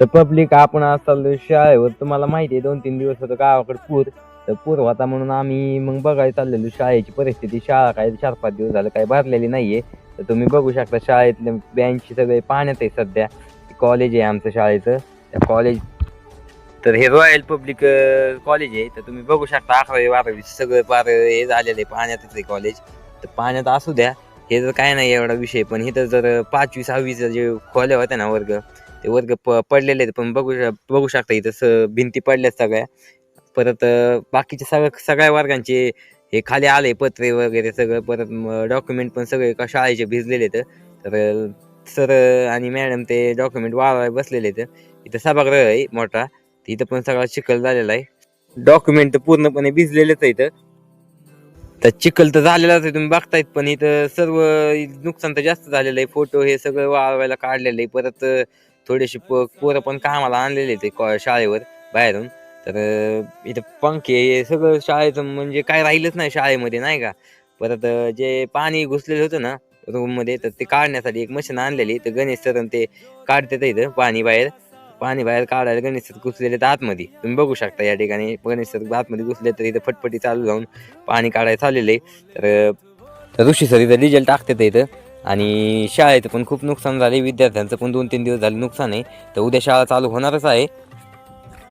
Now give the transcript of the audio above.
तर पब्लिक आपण आज चाललो शाळेवर तुम्हाला माहिती आहे दोन तीन दिवस होतं गावाकडे पूर. तर पूर होता म्हणून आम्ही मग बघायला चाललेलो शाळेची परिस्थिती. शाळा काय चार पाच दिवस झालं काही भरलेली नाहीये. तर तुम्ही बघू शकता शाळेतले बँच सगळे पाण्यात आहे सध्या. कॉलेज आहे आमचं शाळेचं. त्या कॉलेज तर हे रॉयल पब्लिक कॉलेज आहे. तर तुम्ही बघू शकता अकरावी बारावी सगळं पार हे झालेलं आहे. पाण्यातच आहे कॉलेज तर पाण्यात असू द्या. हे जर काय नाही एवढा विषय. पण इथं जर पाचवी सहावीचं जे खोल्या होत्या ना वर्ग ते वर्ग प पडलेले आहेत. पण बघू बघू शकता इथं स भिंती पडल्यात सगळ्या. परत बाकीच्या सगळ्या सगळ्या वर्गांचे हे खाली आले पत्रे वगैरे सगळं. परत डॉक्युमेंट पण सगळे का शाळेचे भिजलेले आहेत. तर सर आणि मॅडम ते डॉक्युमेंट वाळवाय बसलेले आहेत. इथं सभागृह आहे मोठा. इथं पण सगळा चिखल झालेला आहे. डॉक्युमेंट तर पूर्णपणे भिजलेलेच आहे इथं तर चिखल तर झालेलाच आहे. तुम्ही बघतायत पण इथं सर्व नुकसान तर जास्त झालेलं आहे. फोटो हे सगळं वाळवायला काढलेलं आहे. परत थोडेसे प पोरं पण कामाला आणलेले ते कॉ- शाळेवर बाहेरून. तर अं, इथं पंखे हे सगळं शाळेचं म्हणजे काय राहिलंच नाही शाळेमध्ये नाही का? परत अं, जे पाणी घुसलेलं होतं ना रूममध्ये तर ते काढण्यासाठी एक मशीन आणलेली. तर गणेश सर आणि ते काढतात इथं पाणी बाहेर. पाणी बाहेर काढायला गणेश सर घुसलेले तर आतमध्ये. तुम्ही बघू शकता या ठिकाणी गणेश सर आतमध्ये घुसले तर इथं फटफटी चालू जाऊन पाणी काढायला चाललेलं आहे. तर तर ऋषी सर इथं डिझेल टाकतात इथं. आणि शाळेचं पण खूप नुकसान झाले विद्यार्थ्यांचं पण दोन तीन दिवस झाले नुकसान आहे. तर उद्या शाळा चालू होणारच आहे.